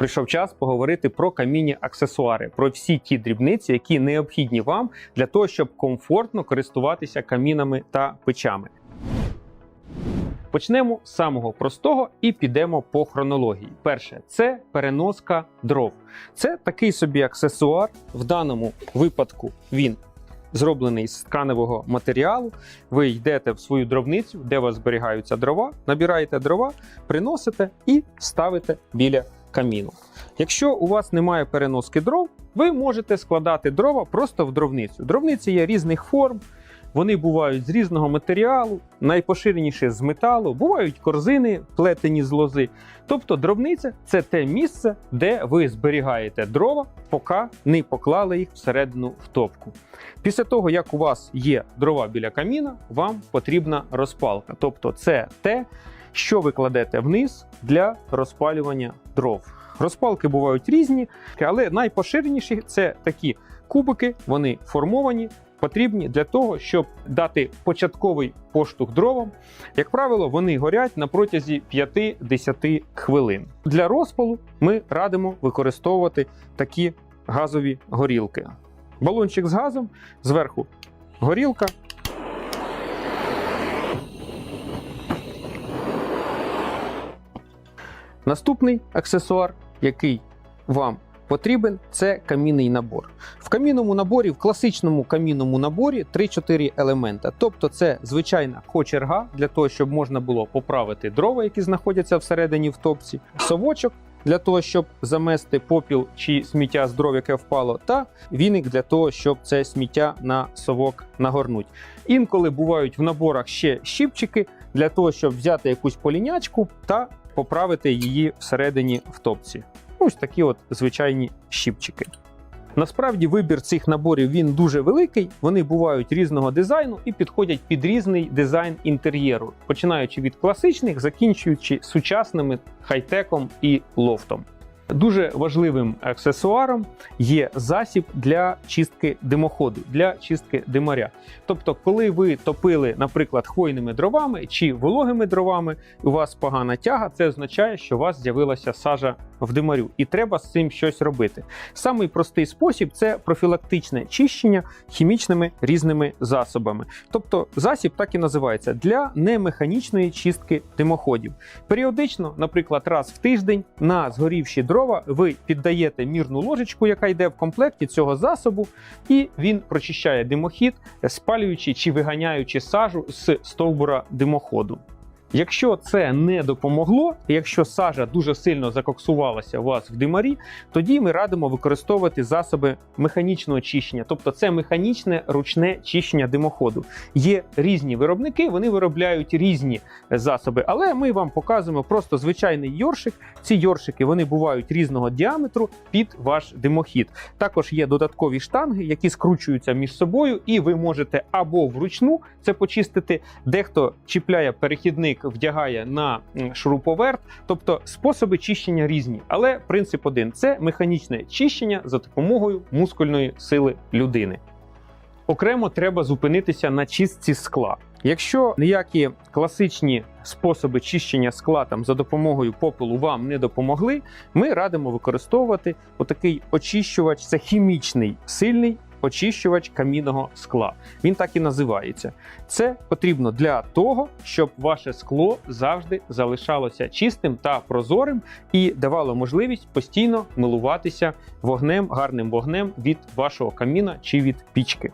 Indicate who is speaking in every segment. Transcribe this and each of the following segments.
Speaker 1: Прийшов час поговорити про камінні аксесуари, про всі ті дрібниці, які необхідні вам для того, щоб комфортно користуватися камінами та печами. Почнемо з самого простого і підемо по хронології. Перше це переноска дров. Це такий собі аксесуар. В даному випадку він зроблений з тканевого матеріалу. Ви йдете в свою дровницю, де у вас зберігаються дрова, набираєте дрова, приносите і ставите біля каміну. Якщо у вас немає переноски дров, ви можете складати дрова просто в дровницю. Дровниці є різних форм. Вони бувають з різного матеріалу, найпоширеніші з металу, бувають корзини, плетені з лози. Тобто дровниця це те місце, де ви зберігаєте дрова, поки не поклали їх всередину в топку. Після того, як у вас є дрова біля каміна, вам потрібна розпалка. Тобто, це те, що ви кладете вниз для розпалювання дров. Розпалки бувають різні, але найпоширеніші це такі кубики, вони формовані потрібні для того, щоб дати початковий поштовх дровам. Як правило, вони горять на протязі 5-10 хвилин. Для розпалу ми радимо використовувати такі газові горілки. Балончик з газом, зверху горілка. Наступний аксесуар, який вам потрібен, це камінний набор. В камінному наборі, в класичному камінному наборі 3-4 елемента. Тобто, це звичайна кочерга для того, щоб можна було поправити дрова, які знаходяться всередині в топці, совочок. Для того, щоб замести попіл чи сміття з дров, яке впало, та віник для того, щоб це сміття на совок нагорнуть. Інколи бувають в наборах ще щипчики для того, щоб взяти якусь полінячку та поправити її всередині в топці. Ось такі от звичайні щіпчики. Насправді вибір цих наборів він дуже великий. Вони бувають різного дизайну і підходять під різний дизайн інтер'єру, починаючи від класичних, закінчуючи сучасними хай-теком і лофтом. Дуже важливим аксесуаром є засіб для чистки димоходу, для чистки димаря. Тобто, коли ви топили, наприклад, хвойними дровами чи вологими дровами, у вас погана тяга, це означає, що у вас з'явилася сажа в димарю, і треба з цим щось робити. Самий простий спосіб це профілактичне чищення хімічними різними засобами. Тобто засіб так і називається для немеханічної чистки димоходів. Періодично, наприклад, раз в тиждень на згорівші дрова ви піддаєте мірну ложечку, яка йде в комплекті цього засобу, і він прочищає димохід, спалюючи чи виганяючи сажу з стовбура димоходу. Якщо це не допомогло, якщо сажа дуже сильно закоксувалася у вас в димарі, тоді ми радимо використовувати засоби механічного очищення, тобто це механічне ручне чищення димоходу. Є різні виробники, вони виробляють різні засоби, але ми вам показуємо просто звичайний йоршик. Ці йоршики вони бувають різного діаметру під ваш димохід. Також є додаткові штанги, які скручуються між собою, і ви можете або вручну це почистити, дехто чіпляє перехідник вдягає на шуруповерт, тобто способи чищення різні, але принцип один це механічне чищення за допомогою мускульної сили людини. Окремо треба зупинитися на чистці скла. Якщо ніякі класичні способи чищення скла там за допомогою попелу вам не допомогли, ми радимо використовувати отакий очищувач, це хімічний сильний очищувач камінного скла. Він так і називається. Це потрібно для того, щоб ваше скло завжди залишалося чистим та прозорим і давало можливість постійно милуватися вогнем, гарним вогнем від вашого каміна чи від пічки.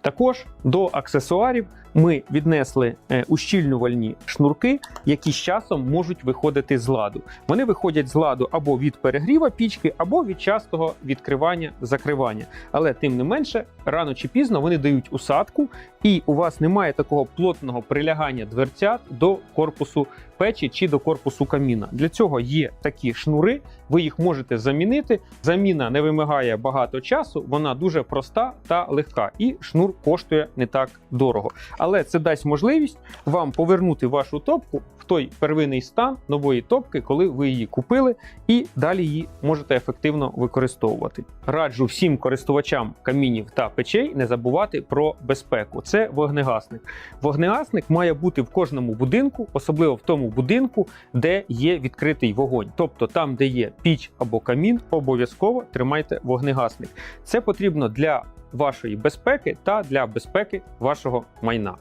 Speaker 1: Також до аксесуарів ми віднесли е, ущільнювальні шнурки, які з часом можуть виходити з ладу. Вони виходять з ладу або від перегріва пічки, або від частого відкривання закривання. Але тим не менше, рано чи пізно вони дають усадку, і у вас немає такого плотного прилягання дверцят до корпусу печі чи до корпусу каміна. Для цього є такі шнури, ви їх можете замінити. Заміна не вимагає багато часу, вона дуже проста та легка, і шнур коштує не так дорого. Але це дасть можливість вам повернути вашу топку в той первинний стан нової топки, коли ви її купили, і далі її можете ефективно використовувати. Раджу всім користувачам камінів та печей не забувати про безпеку. Це вогнегасник. Вогнегасник має бути в кожному будинку, особливо в тому будинку, де є відкритий вогонь, тобто там, де є піч або камін, обов'язково тримайте вогнегасник. Це потрібно для вашої безпеки та для безпеки вашого майна.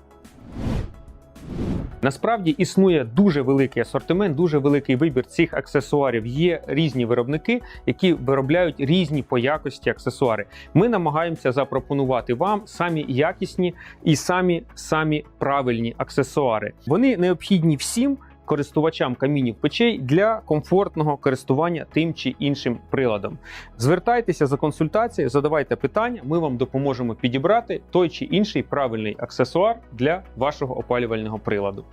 Speaker 1: Насправді існує дуже великий асортимент, дуже великий вибір цих аксесуарів. Є різні виробники, які виробляють різні по якості аксесуари. Ми намагаємося запропонувати вам самі якісні і самі самі правильні аксесуари. Вони необхідні всім. Користувачам камінів печей для комфортного користування тим чи іншим приладом. Звертайтеся за консультацією, задавайте питання, ми вам допоможемо підібрати той чи інший правильний аксесуар для вашого опалювального приладу.